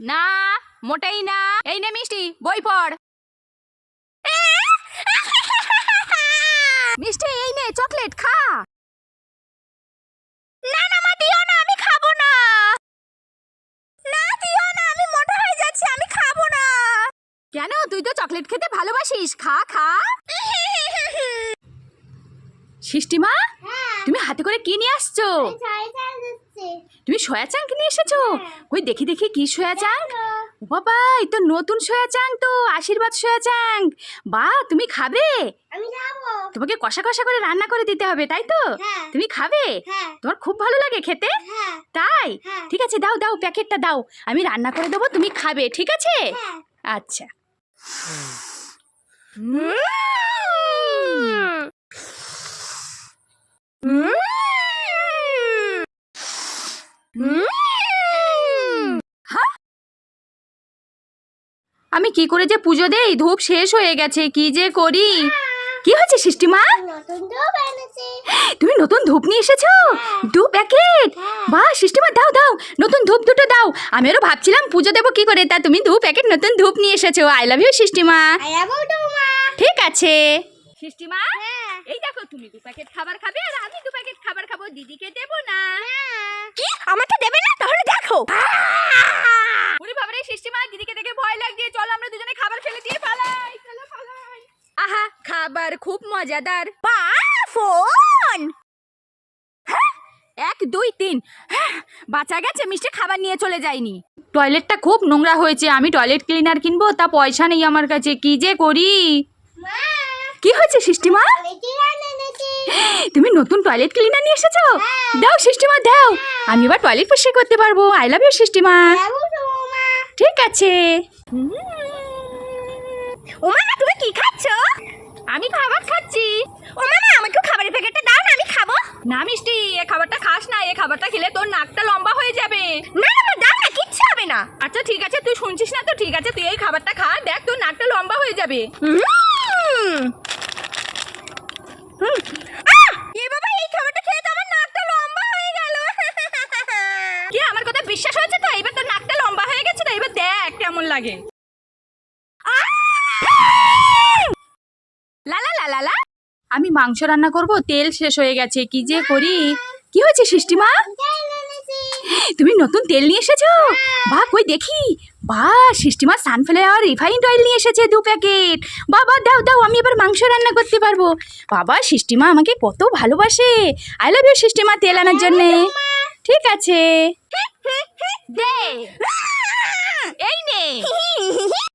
না মোটেই না। এই নে মিষ্টি বই পড়। মিষ্টি এই নে চকলেট খা। না না মা দিও না আমি খাব না। না দিও না আমি মোটা হয়ে যাচ্ছি আমি খাব না। কেন তুই তো চকলেট খেতে ভালোবাসিস খা খা। সৃষ্টিমা তুমি হাতে করে কি নিয়ে আসছো? তুমি সয়া চাং নিয়ে এসেছ? কই দেখি দেখি কি সয়া চাং ও বাবা এই তো নতুন সয়া চাং তো আশীর্বাদ সয়া চাং বা তুমি খাবে? তোমাকে কষা কষা করে রান্না করে দিতে হবে তাই তো? হ্যাঁ। তুমি খাবে? হ্যাঁ। তোমার খুব ভালো লাগে খেতে? হ্যাঁ। তাই? হ্যাঁ। ঠিক আছে দাও দাও প্যাকেটটা দাও। আমি রান্না করে দেবো তুমি খাবে ঠিক আছে? হ্যাঁ। আচ্ছা। আমি কি করে যে পুজো দেই? ধূপ শেষ হয়ে গেছে কি যে করি? কি হয়েছে সৃষ্টিমা? তুমি নতুন ধূপ নিয়ে এসেছ? দু প্যাকেট? হ্যাঁ। বাহ সৃষ্টিমা দাও দাও নতুন ধূপ দুটো দাও। আমি আরও ভাবছিলাম পুজো দেবো কি করে? তা তুমি দু প্যাকেট নতুন ধূপ নিয়ে এসেছ। আই লাভ ইউ সৃষ্টিমা। ঠিক আছে। সৃষ্টিমা হ্যাঁ। এই দেখো তুমি দু প্যাকেট খাবার খাবে আর আমি দু প্যাকেট খাবার খাব। দিদিকে দেবো না। কি? আমাকে দেবে না? তাহলে দেখো। ওরে বাবারে সৃষ্টিমা দিদিকে দেখে ভয় লাগছে। চলো আমরা দুজনে খাবার ফেলে দিয়ে পালাই। চলো পালাই। আহা খাবার খুব মজাদার। বা ফোন! এক দুই তিন। হ্যাঁ, বাঁচা গেছে মিষ্টি খাবার নিয়ে চলে যায়নি টয়লেটটা খুব নোংরা হয়েছে। আমি টয়লেট ক্লিনার কিনবো তা পয়সা নেই আমার কাছে। কি যে করি? কি হয়েছে সৃষ্টিমা তুমি নতুন টয়লেট ক্লিনার নিয়ে এসেছ? হ্যাঁ। দাও সৃষ্টিমা দাও। আমি এবার টয়লেট পরিষ্কার করতে পারব। আই লাভ ইউ সৃষ্টিমা ঠিক আছে। ও মামা তুমি কি খাচ্ছ? আমি খাবার খাচ্ছি। ও মামা আমাকে খাবারের প্যাকেটটা দাও না আমি খাব। না মিষ্টি এ খাবারটা খাস না এ খাবারটা খেলে তোর নাকটা লম্বা হয়ে যাবে। না না দাও না কিচ্ছু হবে না। আচ্ছা ঠিক আছে তুই শুনছিস না তো ঠিক আছে তুই এই খাবারটা খা দেখ তোর নাকটা লম্বা হয়ে যাবে হুম হুম আহ এ বাবা এই খাবারটা খেয়ে তো আমার নাকটা লম্বা হয়ে গেল কি আমার কথা বিশ্বাস হয়েছে তো? এবার তোর নাকটা লম্বা হয়ে গেছে তো? এবার দেখ কেমন লাগে। লা লা লা লা লা। আমি মাংস রান্না করব তেল শেষ হয়ে গেছে। কি যে করি? কি হয়েছে সৃষ্টিমা তুমি নতুন তেল নিয়ে এসেছ? বা কই দেখি। বা সৃষ্টিমা সানফ্লাওয়ার রিফাইন্ড অয়েল নিয়ে এসেছে দু প্যাকেট। বাবা দাও দাও আমি এবার মাংস রান্না করতে পারব। বাবা সৃষ্টিমা আমাকে কত ভালোবাসে। আই লাভ ইউ সৃষ্টিমা তেল আনার জন্যে। ঠিক আছে। দে এই নে